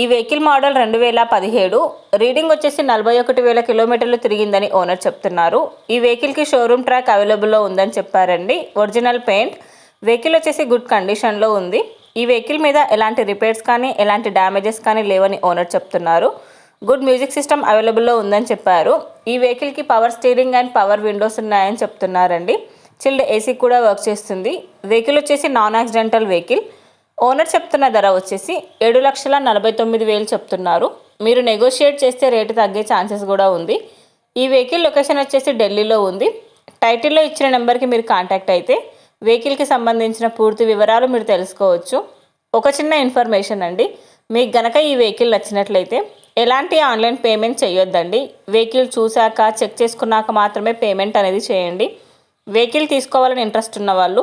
ఈ vehicle model రెండు వేల పదిహేడు రీడింగ్ వచ్చేసి నలభై ఒకటి వేల కిలోమీటర్లు తిరిగిందని ఓనర్ చెప్తున్నారు. ఈ వెహికల్కి షోరూమ్ ట్రాక్ అవైలబుల్లో ఉందని చెప్పారండి. ఒరిజినల్ పెయింట్ వెహికల్ వచ్చేసి గుడ్ కండిషన్లో ఉంది. ఈ వెహికల్ మీద ఎలాంటి రిపేర్స్ కానీ ఎలాంటి డ్యామేజెస్ కానీ లేవని ఓనర్ చెప్తున్నారు. గుడ్ మ్యూజిక్ సిస్టమ్ అవైలబుల్లో ఉందని చెప్పారు. ఈ వెహికల్కి power steering and power windows ఉన్నాయని చెప్తున్నారండి. చిల్డ్ ఏసీ కూడా వర్క్ చేస్తుంది. వెహికల్ వచ్చేసి నాన్ యాక్సిడెంటల్ వెహికల్. ఓనర్ చెప్తున్న ధర వచ్చేసి ఏడు లక్షల నలభై తొమ్మిది వేలు చెప్తున్నారు. మీరు నెగోషియేట్ చేస్తే రేటు తగ్గే ఛాన్సెస్ కూడా ఉంది. ఈ వెహికల్ లొకేషన్ వచ్చేసి ఢిల్లీలో ఉంది. టైటిల్లో ఇచ్చిన నెంబర్కి మీరు కాంటాక్ట్ అయితే వెహికల్కి సంబంధించిన పూర్తి వివరాలు మీరు తెలుసుకోవచ్చు. ఒక చిన్న ఇన్ఫర్మేషన్ అండి. మీకు గనక ఈ వెహికల్ నచ్చినట్లయితే ఎలాంటి ఆన్లైన్ పేమెంట్ చేయొద్దండి. వెహికల్ చూశాక చెక్ చేసుకున్నాక మాత్రమే పేమెంట్ అనేది చేయండి. వెహికల్ తీసుకోవాలని ఇంట్రెస్ట్ ఉన్న వాళ్ళు